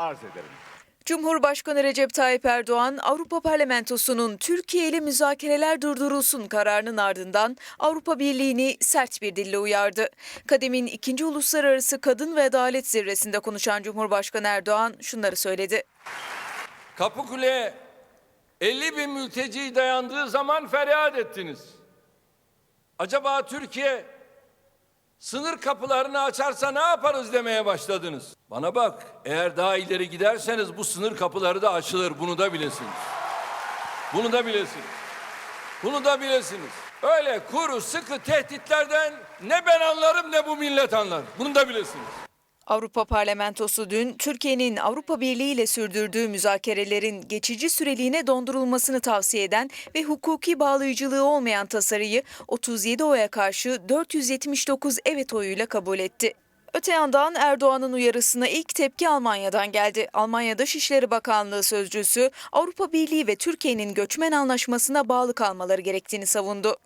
arz ederim. Cumhurbaşkanı Recep Tayyip Erdoğan, Avrupa Parlamentosu'nun Türkiye ile müzakereler durdurulsun kararının ardından Avrupa Birliği'ni sert bir dille uyardı. Kadem'in ikinci uluslararası kadın ve adalet zirvesinde konuşan Cumhurbaşkanı Erdoğan şunları söyledi. Kapıkule'ye 50 bin mülteci dayandığı zaman feryat ettiniz. Acaba Türkiye sınır kapılarını açarsa ne yaparız demeye başladınız. Bana bak eğer daha ileri giderseniz bu sınır kapıları da açılır bunu da bilesiniz. Bunu da bilesiniz. Bunu da bilesiniz. Öyle kuru sıkı tehditlerden ne ben anlarım ne bu millet anlar. Bunu da bilesiniz. Avrupa Parlamentosu dün Türkiye'nin Avrupa Birliği ile sürdürdüğü müzakerelerin geçici süreliğine dondurulmasını tavsiye eden ve hukuki bağlayıcılığı olmayan tasarıyı 37 oya karşı 479 evet oyuyla kabul etti. Öte yandan Erdoğan'ın uyarısına ilk tepki Almanya'dan geldi. Almanya Dışişleri Bakanlığı sözcüsü Avrupa Birliği ve Türkiye'nin göçmen anlaşmasına bağlı kalmaları gerektiğini savundu.